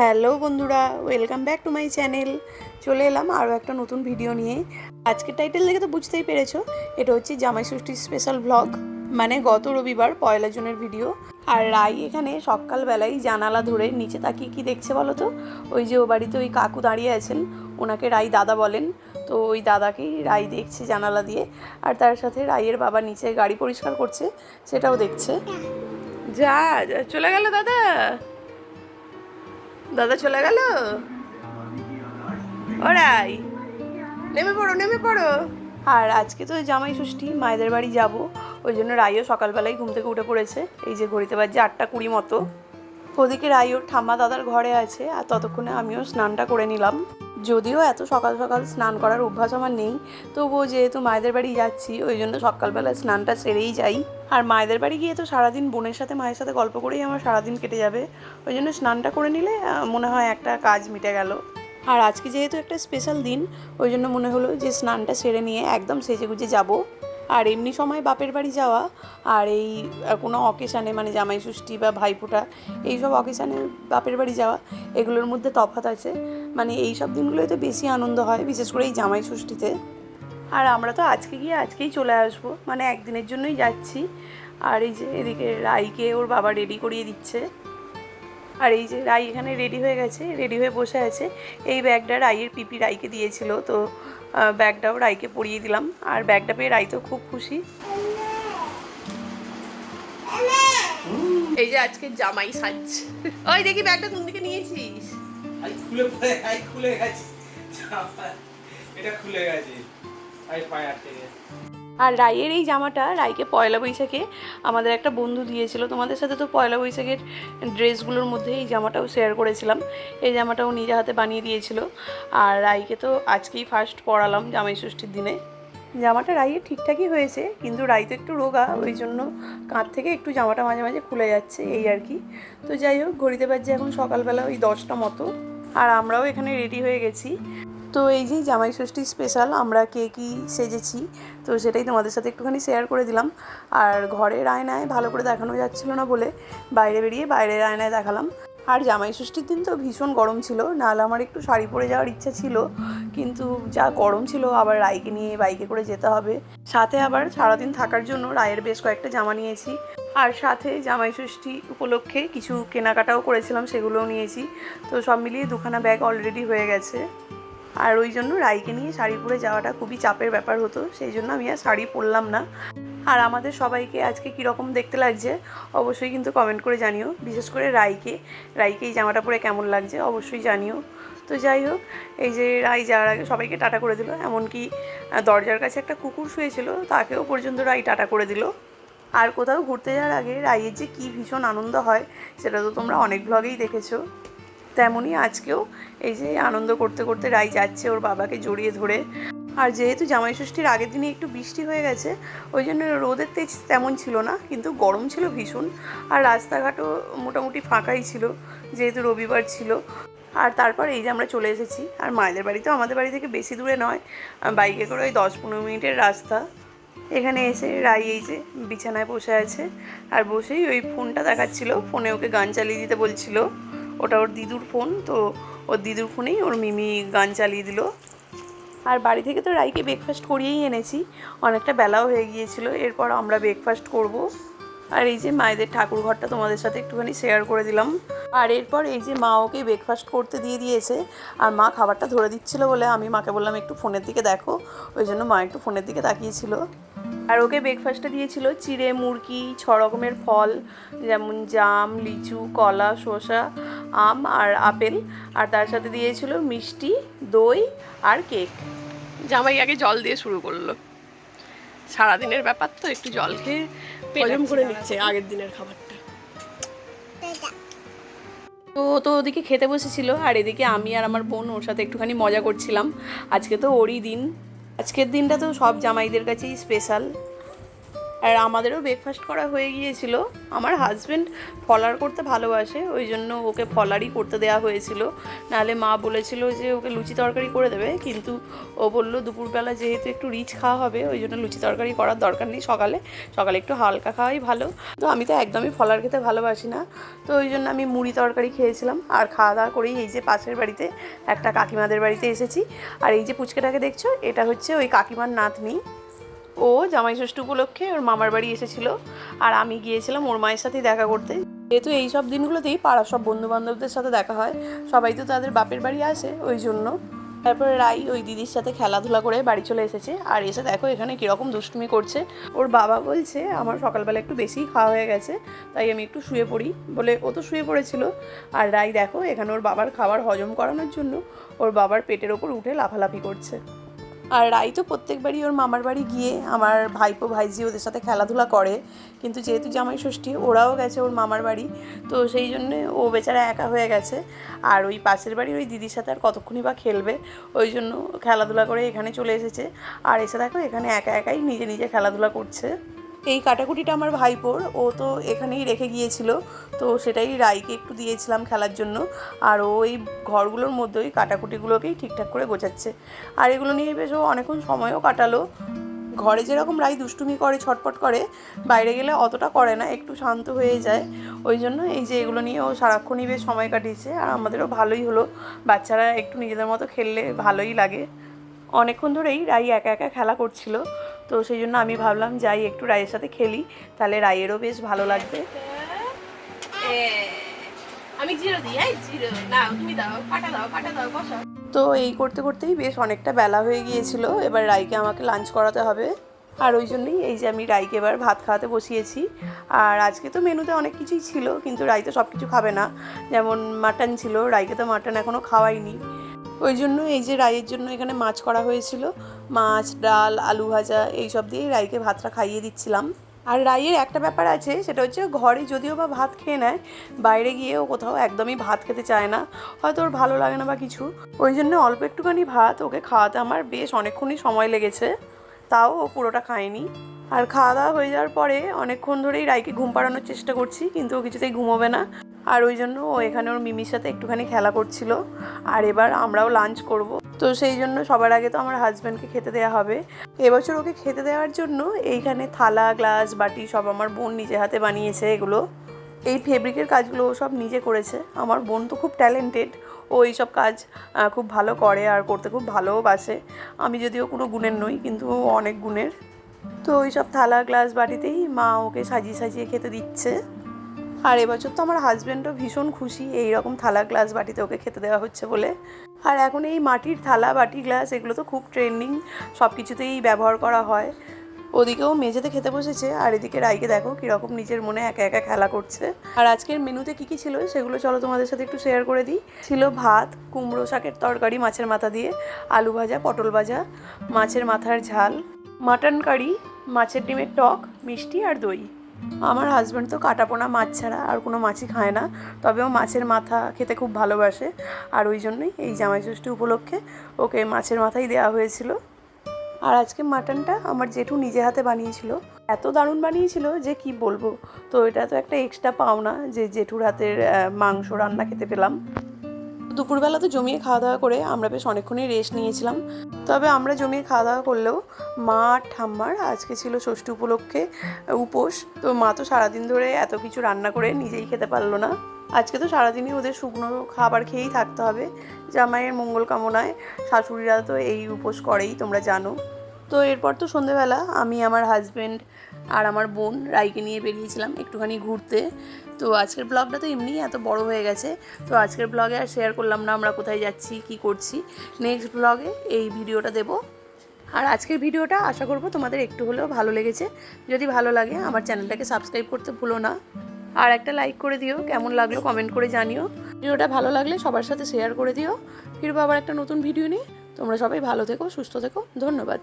Hello বন্ধুরা welcome back to my channel. চলে এলাম আরও একটা নতুন ভিডিও নিয়ে। আজকের টাইটেল দেখে তো বুঝতেই পেরেছ এটা হচ্ছে জামাই ষষ্ঠীর স্পেশাল ভ্লগ মানে গত রবিবার পয়লা জুনের ভিডিও। আর রাই এখানে সকালবেলায় জানালা ধরে নিচে তাকিয়ে কি দেখছে বলো তো? ওই যে ও বাড়িতে ওই কাকু দাঁড়িয়ে আছেন ওনাকে রাই দাদা বলেন। তো ওই দাদাকেই রাই দেখছে জানালা দিয়ে। আর তার সাথে রাইয়ের বাবা নিচে গাড়ি পরিষ্কার করছে সেটাও দেখছে। যা, চলে গেল দাদা। দাদা চলে গেল? ওরাই। নেমে পড়ো নেমে পড়ো। আর আজকে তো জামাই ষষ্ঠী, মায়েদের বাড়ি যাব। ওই জন্য রাইও সকালবেলায় ঘুম থেকে উঠে পড়েছে। এই যে ঘড়িতে বাজছে আটটা কুড়ি মতো। ওদিকে রাই ওর ঠাম্মা দাদার ঘরে আছে, আর ততক্ষণে আমিও স্নানটা করে নিলাম। যদিও এত সকাল সকাল স্নান করার অভ্যাস আমার নেই, তবুও যেহেতু মায়েদের বাড়ি যাচ্ছি, ওই জন্য সকালবেলা স্নানটা সেরেই যাই। আর মায়েদের বাড়ি গিয়ে তো সারাদিন বোনের সাথে, মায়ের সাথে গল্প করেই আমার সারাদিন কেটে যাবে। ওই জন্য স্নানটা করে নিলে মনে হয় একটা কাজ মিটে গেল। আর আজকে যেহেতু একটা স্পেশাল দিন, ওই জন্য মনে হলো যে স্নানটা সেরে নিয়ে একদম সেজে গুজে যাব। আর এমনি সময় বাপের বাড়ি যাওয়া, আর এই কোনো অকেশানে মানে জামাই ষষ্ঠী বা ভাইফোঁটা, এইসব অকেশানে বাপের বাড়ি যাওয়া, এগুলোর মধ্যে তফাৎ আছে। মানে এই সব দিনগুলোতে বেশি আনন্দ হয়, বিশেষ করে এই জামাই ষষ্ঠীতে আর আমরা তো আজকে গিয়ে আজকেই চলে আসব মানে একদিনের জন্যই যাচ্ছি। আর এই যে এদিকে রাইকে ওর বাবা রেডি করিয়ে দিচ্ছে। আর এই যে রাই এখানে রেডি হয়ে গেছে রেডি হয়ে বসে আছে। এই ব্যাগটা রাইয়ের পিপি রাইকে দিয়েছিল, তো ব্যাগটাও রাইকে পরিয়ে দিলাম। আর ব্যাগটা পেয়ে রাই তো খুব খুশি। এই যে আজকে জামাই সাজ। ওই দেখি ব্যাগটা কোন দিকে নিয়েছিস? আই খুলে পড়ে আই খুলে গেছে। এটা খুলে গেছে। আই পায়ে আটকে গেছে। আর রাইয়ের এই জামাটা রাইকে পয়লা বৈশাখে আমাদের একটা বন্ধু দিয়েছিল। তোমাদের সাথে তো পয়লা বৈশাখের ড্রেসগুলোর মধ্যে এই জামাটাও শেয়ার করেছিলাম। এই জামাটাও নিজে হাতে বানিয়ে দিয়েছিল। আর রাইকে তো আজকেই ফার্স্ট পরালাম জামাই ষষ্ঠীর দিনে। জামাটা রাইয়ের ঠিকঠাকই হয়েছে, কিন্তু রাই তো একটু রোগা, ওই জন্য কাঁধ থেকে একটু জামাটা মাঝে মাঝে খুলে যাচ্ছে, এই আর কি। তো যাই হোক, ঘড়িতে বাজছে এখন সকালবেলা ওই দশটা মতো। আর আমরাও এখানে রেডি হয়ে গেছি। তো এই যে জামাই ষষ্ঠী স্পেশাল আমরা কে কী সেজেছি, তো সেটাই তোমাদের সাথে একটুখানি শেয়ার করে দিলাম। আর ঘরের আয়নায় ভালো করে দেখানো যাচ্ছিল না বলে বাইরে বেরিয়ে বাইরের আয়নায় দেখালাম। আর জামাই ষষ্ঠীর দিন তো ভীষণ গরম ছিল, নাহলে আমার একটু শাড়ি পরে যাওয়ার ইচ্ছা ছিল, কিন্তু যা গরম ছিল, আবার রায়কে নিয়ে বাইকে করে যেতে হবে। সাথে আবার সারাদিন থাকার জন্য রায়ের বেশ কয়েকটা জামা নিয়েছি। আর সাথে জামাই ষষ্ঠী উপলক্ষে কিছু কেনাকাটাও করেছিলাম, সেগুলোও নিয়েছি। তো সব মিলিয়ে দুখানা ব্যাগ অলরেডি হয়ে গেছে। আর ওই জন্য রাইকে নিয়ে শাড়ি পরে যাওয়াটা খুবই চাপের ব্যাপার হতো, সেই জন্য আমি আর শাড়ি পরলাম না। আর আমাদের সবাইকে আজকে কীরকম দেখতে লাগছে, অবশ্যই কিন্তু কমেন্ট করে জানিও। বিশেষ করে রাইকে রাইকে এই জামাটা পরে কেমন লাগছে অবশ্যই জানিও। তো যাই হোক, এই যে রাই যাওয়ার আগে সবাইকে টাটা করে দিল, এমনকি দরজার কাছে একটা কুকুর শুয়েছিল, তাকেও পর্যন্ত রাই টাটা করে দিল। আর কোথাও ঘুরতে যাওয়ার আগে রাইয়ের যে কী ভীষণ আনন্দ হয়, সেটা তো তোমরা অনেক ভ্লগেই দেখেছ। তেমনই আজকেও এই যে আনন্দ করতে করতে রাই যাচ্ছে ওর বাবাকে জড়িয়ে ধরে। আর যেহেতু জামাই ষষ্ঠীর আগের দিনে একটু বৃষ্টি হয়ে গেছে, ওই জন্য রোদের তেজ তেমন ছিল না, কিন্তু গরম ছিল ভীষণ। আর রাস্তাঘাটও মোটামুটি ফাঁকাই ছিল, যেহেতু রবিবার ছিল। আর তারপর এই যে আমরা চলে এসেছি, আর মায়েদের বাড়ি তো আমাদের বাড়ি থেকে বেশি দূরে নয় বাইকে করে ওই দশ পনেরো মিনিটের রাস্তা। এখানে এসে রাই এই যে বিছানায় বসে আছে, আর বসেই ওই ফোনটা দেখাচ্ছিল, ফোনে ওকে গান চালিয়ে দিতে বলছিল। ওটা ওর দিদুর ফোন, তো ওর দিদুর ফোনেই ওর মিমি গান চালিয়ে দিল। আর বাড়ি থেকে তো রাইকে ব্রেকফাস্ট করিয়েই এনেছি, অনেকটা বেলাও হয়ে গিয়েছিল, এরপর আমরা ব্রেকফাস্ট করব। আর এই যে মায়েদের ঠাকুর ঘরটা তোমাদের সাথে একটুখানি শেয়ার করে দিলাম। আর এরপর এই যে মা ওকে ব্রেকফাস্ট করতে দিয়ে দিয়েছে, আর মা খাবারটা ধরে দিচ্ছিল বলে আমি মাকে বললাম, একটু ফোনের দিকে দেখো। ওই জন্য মা একটু ফোনের দিকে তাকিয়েছিল। আর ওকে ব্রেকফাস্টে দিয়েছিল চিড়ে, মুরগি ছ রকমের ফল, যেমন জাম, লিচু, কলা, শসা আম আর আপেল আর তার সাথে দিয়েছিল মিষ্টি দই আর কেক। জামাই আগে জল দিয়ে শুরু করল। সারাদিনের ব্যাপার তো একটু জল খেয়ে হজম করে নিচ্ছে আগের দিনের খাবারটা। তো তো ওদিকে খেতে বসেছিল আর এদিকে আমি আর আমার বোন ওর সাথে একটুখানি মজা করছিলাম। আজকে তো ওরই দিন। আজকের দিনটা তো সব জামাইদের কাছেই স্পেশাল আর আমাদেরও ব্রেকফাস্ট করা হয়ে গিয়েছিল। আমার হাজব্যান্ড ফলার করতে ভালোবাসে, ওই জন্য ওকে ফলারই করতে দেওয়া হয়েছিল। নাহলে মা বলেছিল যে ওকে লুচি তরকারি করে দেবে, কিন্তু ও বলল দুপুরবেলা যেহেতু একটু রিচ খাওয়া হবে, ওই জন্য লুচি তরকারি করার দরকার নেই সকালে। সকালে একটু হালকা খাওয়াই ভালো। তো আমি তো একদমই ফলার খেতে ভালোবাসি না। তো ওই জন্য আমি মুড়ি তরকারি খেয়েছিলাম। আর খাওয়া দাওয়া করেই এই যে পাশের বাড়িতে একটা কাকিমাদের বাড়িতে এসেছি। আর এই যে পুচকেটাকে দেখছ, এটা হচ্ছে ওই কাকিমার নাতনি। ও জামাই ষষ্ঠী উপলক্ষে ওর মামার বাড়ি এসেছিল। আর আমি গিয়েছিলাম ওর মায়ের সাথেই দেখা করতে। যেহেতু এই সব দিনগুলোতেই পাড়ার সব বন্ধু বান্ধবদের সাথে দেখা হয়, সবাই তো তাদের বাপের বাড়ি আসে ওই জন্য। তারপরে রাই ওই দিদির সাথে খেলাধুলা করে বাড়ি চলে এসেছে। আর এসে দেখো এখানে কীরকম দুষ্টুমি করছে। ওর বাবা বলছে, আমার সকালবেলা একটু বেশিই খাওয়া হয়ে গেছে, তাই আমি একটু শুয়ে পড়ি। বলে ও তো শুয়ে পড়েছিল। আর রাই দেখো, এখানে ওর বাবার খাবার হজম করানোর জন্য ওর বাবার পেটের ওপর উঠে লাফালাফি করছে। আর রাই তো প্রত্যেকবারই ওর মামার বাড়ি গিয়ে আমার ভাইপো ভাইজি ওদের সাথে খেলাধুলা করে। কিন্তু যেহেতু জামাই ষষ্ঠী, ওরাও গেছে ওর মামার বাড়ি। তো সেই জন্যে ও বেচারা একা হয়ে গেছে। আর ওই পাশের বাড়ি ওই দিদির সাথে আর কতক্ষণই বা খেলবে, ওই জন্য খেলাধুলা করে এখানে চলে এসেছে। আর এসে দেখো এখানে একা একাই নিজে নিজে খেলাধুলা করছে। এই কাটাকুটিটা আমার ভাইপোর, ও তো এখানেই রেখে গিয়েছিল। তো সেটাই রাইকে একটু দিয়েছিলাম খেলার জন্য। আর ও এই ঘরগুলোর মধ্যে ওই কাটাকুটিগুলোকেই ঠিকঠাক করে গোছাচ্ছে। আর এগুলো নিয়ে বেশ ও অনেকক্ষণ সময়ও কাটালো। ঘরে যেরকম রাই দুষ্টুমি করে ছটপট করে, বাইরে গেলে অতটা করে না, একটু শান্ত হয়ে যায়। ওই জন্য এই যে এগুলো নিয়ে ও সারাক্ষণই বেশ সময় কাটিয়েছে। আর আমাদেরও ভালোই হলো। বাচ্চারা একটু নিজেদের মতো খেললে ভালোই লাগে। অনেকক্ষণ ধরেই রাই একা একা খেলা করছিল। তো সেই জন্য আমি ভাবলাম যাই একটু রায়ের সাথে খেলি। তাহলে রায়েরও বেশ ভালো লাগবে। আমি জিরো দিই এই জিরো। না তুমি দাও কাটা দাও কাটা দাও বসো। তো এই করতে করতেই বেশ অনেকটা বেলা হয়ে গিয়েছিল। এবার রাইকে আমাকে লাঞ্চ করাতে হবে। আর ওই জন্যই এই যে আমি রাইকে এবার ভাত খাওয়াতে বসিয়েছি। আর আজকে তো মেনুতে অনেক কিছুই ছিল কিন্তু রাই তো সব কিছু খাবে না। যেমন মাটন ছিল রাইকে তো মাটন এখনও খাওয়াইনি। ওই জন্য এই যে রাইয়ের জন্য এখানে মাছ করা হয়েছিল। মাছ, ডাল, আলু ভাজা এই সব দিয়েই রাইকে ভাতটা খাইয়ে দিচ্ছিলাম। আর রাইয়ের একটা ব্যাপার আছে, সেটা হচ্ছে ঘরে যদিও বা ভাত খেয়ে নেয়, বাইরে গিয়ে ও কোথাও একদমই ভাত খেতে চায় না। হয়তো ওর ভালো লাগে না বা কিছু। ওই জন্য অল্প একটুখানি ভাত ওকে খাওয়াতে আমার বেশ অনেকক্ষণই সময় লেগেছে। তাও ও পুরোটা খায়নি। আর খাওয়া দাওয়া হয়ে যাওয়ার পরে অনেকক্ষণ ধরেই রাইকে ঘুম পাড়ানোর চেষ্টা করছি, কিন্তু ও কিছুতেই ঘুমোবে না। আর ওই জন্য ও এখানে ওর মিমির সাথে একটুখানি খেলা করছিল। আর এবার আমরাও লাঞ্চ করব। তো সেই জন্য সবার আগে তো আমার হাজব্যান্ডকে খেতে দেওয়া হবে। এবছর ওকে খেতে দেওয়ার জন্য এইখানে থালা গ্লাস বাটি সব আমার বোন নিজে হাতে বানিয়েছে এগুলো। এই ফেব্রিকের কাজগুলো ও সব নিজে করেছে। আমার বোন তো খুব ট্যালেন্টেড ও এইসব কাজ খুব ভালো করে আর করতে খুব ভালোবাসে আমি যদিও কোনো গুণের নই, কিন্তু অনেক গুণের। তো ওই সব থালা গ্লাস বাটিতেই মা ওকে সাজিয়ে সাজিয়ে খেতে দিচ্ছে। আর এবছর তো আমার হাজব্যান্ডও ভীষণ খুশি এই রকম থালা গ্লাস বাটিতে ওকে খেতে দেওয়া হচ্ছে বলে। আর এখন এই মাটির থালা, বাটি গ্লাস এগুলো তো খুব ট্রেন্ডিং সব কিছুতেই ব্যবহার করা হয়। ওদিকেও মেঝেতে খেতে বসেছে, আর এদিকে রাইকে দেখো কীরকম নিজের মনে একা একা খেলা করছে। আর আজকের মেনুতে কী কী ছিল সেগুলো চলো তোমাদের সাথে একটু শেয়ার করে দিই। ছিল ভাত, কুমড়ো শাকের তরকারি মাছের মাথা দিয়ে, আলু ভাজা, পটল ভাজা, মাছের মাথার ঝাল, মাটন কারি, মাছের ডিমের টক, মিষ্টি আর দই। আমার হাজব্যান্ড তো কাটাপোনা মাছ ছাড়া আর কোনো মাছই খায় না, তবে ও মাছের মাথা খেতে খুব ভালোবাসে। আর ওই জন্যই এই জামাই ষষ্ঠী উপলক্ষে ওকে মাছের মাথাই দেওয়া হয়েছিল। আর আজকে মাটনটা আমার জেঠু নিজে হাতে বানিয়েছিল। এত দারুণ বানিয়েছিল যে কি বলব? তো এটা তো একটা এক্সট্রা পাওনা যে জেঠুর হাতের মাংস রান্না খেতে পেলাম। দুপুরবেলা তো জমিয়ে খাওয়া দাওয়া করে আমরা বেশ অনেকক্ষণই রেস্ট নিয়েছিলাম। তবে আমরা জমিয়ে খাওয়া দাওয়া করলেও মা আর ঠাম্মার আজকে ছিল ষষ্ঠী উপলক্ষে উপোস। তো মা তো সারাদিন ধরে এত কিছু রান্না করে নিজেই খেতে পারল না। আজকে তো সারাদিনই ওদের শুকনো খাবার খেয়েই থাকতে হবে। জামাইয়ের মঙ্গল কামনায় শাশুড়িরা তো এই উপোস করেই, তোমরা জানো। তো এরপর তো সন্ধেবেলা আমি, আমার হাজব্যান্ড আর আমার বোন রাইকে নিয়ে বেরিয়েছিলাম একটুখানি ঘুরতে। তো আজকের ব্লগটা তো এমনিই এত বড় হয়ে গেছে। তো আজকের ব্লগে আর শেয়ার করলাম না আমরা কোথায় যাচ্ছি, কি করছি। নেক্সট ব্লগে এই ভিডিওটা দেবো। আর আজকের ভিডিওটা আশা করব তোমাদের একটু হলেও ভালো লেগেছে। যদি ভালো লাগে আমার চ্যানেলটাকে সাবস্ক্রাইব করতে ভুলো না। আর একটা লাইক করে দিও, কেমন লাগল কমেন্ট করে জানিও। ভিডিওটা ভালো লাগলে সবার সাথে শেয়ার করে দিও। ফিরবো আবার একটা নতুন ভিডিও নিয়ে। তোমরা সবাই ভালো থেকো, সুস্থ থেকো, ধন্যবাদ।